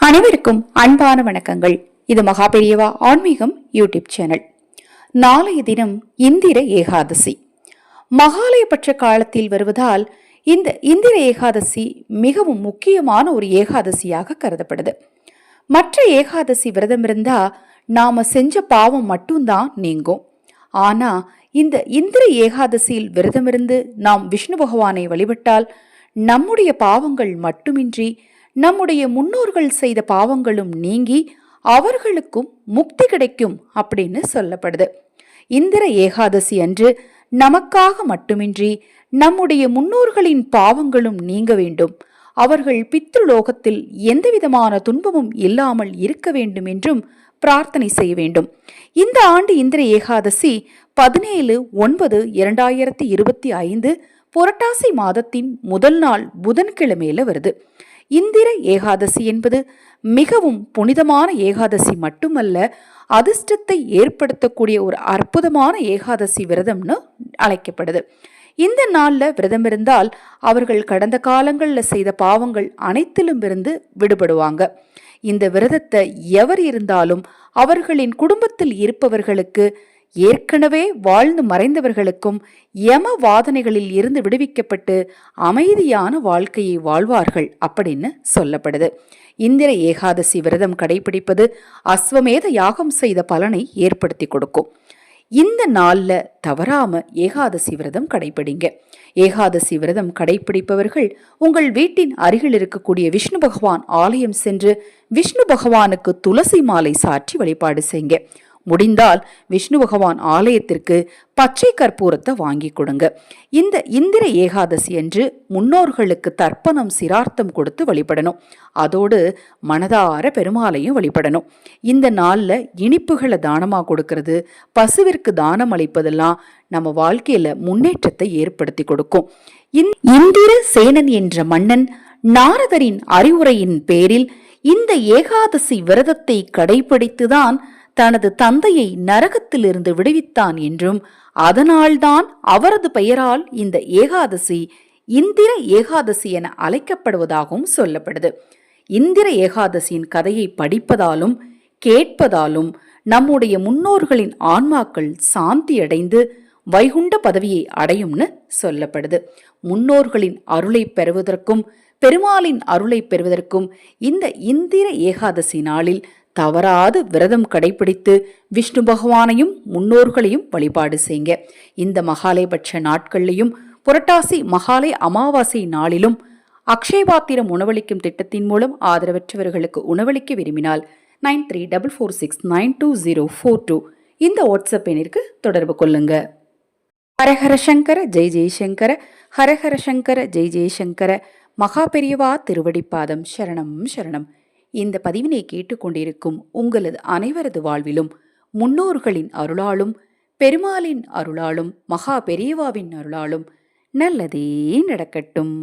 அனைவருக்கும் அன்பான வணக்கங்கள். இது மகா பெரியவா ஆன்மீகம் யூடியூப் சேனல். நாளைய தினம் இந்திர ஏகாதசி. மகாலயபட்ச காலத்தில் வருவதால் இந்த இந்திர ஏகாதசி மிகவும் முக்கியமான ஒரு ஏகாதசியாக கருதப்படுது. மற்ற ஏகாதசி விரதம் இருந்தா நாம செஞ்ச பாவம் மட்டும்தான் நீங்கும். ஆனா இந்த இந்திர ஏகாதசியில் விரதமிருந்து நாம் விஷ்ணு பகவானை வழிபட்டால் நம்முடைய பாவங்கள் மட்டுமின்றி நம்முடைய முன்னோர்கள் செய்த பாவங்களும் நீங்கி அவர்களுக்கும் முக்தி கிடைக்கும் அப்படின்னு சொல்லப்படுது. இந்திர ஏகாதசி அன்று நமக்காக மட்டுமின்றி நம்முடைய முன்னோர்களின் பாவங்களும் நீங்க வேண்டும். அவர்கள் பித்ருலோகத்தில் எந்தவிதமான துன்பமும் இல்லாமல் இருக்க வேண்டும் என்றும் பிரார்த்தனை செய்ய வேண்டும். இந்த ஆண்டு இந்திர ஏகாதசி பதினேழு ஒன்பது இரண்டாயிரத்தி இருபத்தி ஐந்து புரட்டாசி மாதத்தின் முதல் நாள் புதன்கிழமையில வருது. இந்திர ஏகாதசி என்பது மிகவும் புனிதமான ஏகாதசி மட்டுமல்ல அதிர்ஷ்டத்தை ஏற்படுத்தக்கூடிய ஒரு அற்புதமான ஏகாதசி விரதம்னு அழைக்கப்படுது. இந்த நாளில் விரதம் இருந்தால் அவர்கள் கடந்த காலங்களில் செய்த பாவங்கள் அனைத்திலும் இருந்து விடுபடுவாங்க. இந்த விரதத்தை எவர் இருந்தாலும் அவர்களின் குடும்பத்தில் இருப்பவர்களுக்கு ஏற்கனவே வாழ்ந்து மறைந்தவர்களுக்கும் யம வாதனைகளில் இருந்து விடுவிக்கப்பட்டு அமைதியான வாழ்க்கையை வாழ்வார்கள் அப்படின்னு சொல்லப்படுது. இந்திர ஏகாதசி விரதம் கடைபிடிப்பது அஸ்வமேத யாகம் செய்த பலனை ஏற்படுத்தி கொடுக்கும். இந்த நாள்ல தவறாம ஏகாதசி விரதம் கடைபிடிங்க. ஏகாதசி விரதம் கடைபிடிப்பவர்கள் உங்கள் வீட்டின் அருகில் இருக்கக்கூடிய விஷ்ணு பகவான் ஆலயம் சென்று விஷ்ணு பகவானுக்கு துளசி மாலை சாற்றி வழிபாடு செய்யுங்க முடிந்தால் விஷ்ணு பகவான் ஆலயத்திற்கு பச்சை கற்பூரத்தை வாங்கி கொடுங்க. இந்த இந்திர ஏகாதசி அன்று முன்னோர்களுக்கு தர்ப்பணம் சிரார்த்தம் கொடுத்து வழிபடணும். அதோடு மனதார பெருமாளையும் வழிபடணும். இந்த நாளில் இனிப்புகளை தானமாக கொடுக்கறது? பசுவிற்கு தானம் அளிப்பதெல்லாம் நம்ம வாழ்க்கையில முன்னேற்றத்தை ஏற்படுத்தி கொடுக்கும். இந்திர சேனன் என்ற மன்னன் நாரதரின் அறிவுரையின் பேரில் இந்த ஏகாதசி விரதத்தை கடைபிடித்துதான் தனது தந்தையை நரகத்திலிருந்து விடுவித்தான் என்றும் அதனால்தான் அவரது பெயரால் இந்த ஏகாதசி இந்திர ஏகாதசி என அழைக்கப்படுவதாகவும் சொல்லப்படுது. இந்திர ஏகாதசியின் கதையை படிப்பதாலும் கேட்பதாலும் நம்முடைய முன்னோர்களின் ஆன்மாக்கள் சாந்தி அடைந்து வைகுண்ட பதவியை அடையும்னு சொல்லப்படுது. முன்னோர்களின் அருளை பெறுவதற்கும் பெருமாளின் அருளை பெறுவதற்கும் இந்த இந்திர ஏகாதசி நாளில் தவறாது விரதம் கடைபிடித்து விஷ்ணு பகவானையும் முன்னோர்களையும் வழிபாடு செய்யுங்க இந்த மகாலயபட்ச நாட்கள்லையும் புரட்டாசி மகாலய அமாவாசை நாளிலும் அக்ஷயபாத்திரம் உணவளிக்கும் திட்டத்தின் மூலம் ஆதரவற்றவர்களுக்கு உணவளிக்க விரும்பினால் nine three double four six nine two zero four two இந்த வாட்ஸ்அப் எண்ணிற்கு தொடர்பு கொள்ளுங்க. ஹரஹர சங்கர ஜெய் ஜெய்சங்கர ஹரஹர சங்கர ஜெய் ஜெய்சங்கர மகா பெரியவா திருவடிப்பாதம் சரணம் சரணம். இந்த பதிவினை கேட்டுக்கொண்டிருக்கும் உங்களது அனைவரது வாழ்விலும் முன்னோர்களின் அருளாலும் பெருமாளின் அருளாலும் மகா பெரியவாவின் அருளாலும் நல்லதே நடக்கட்டும்.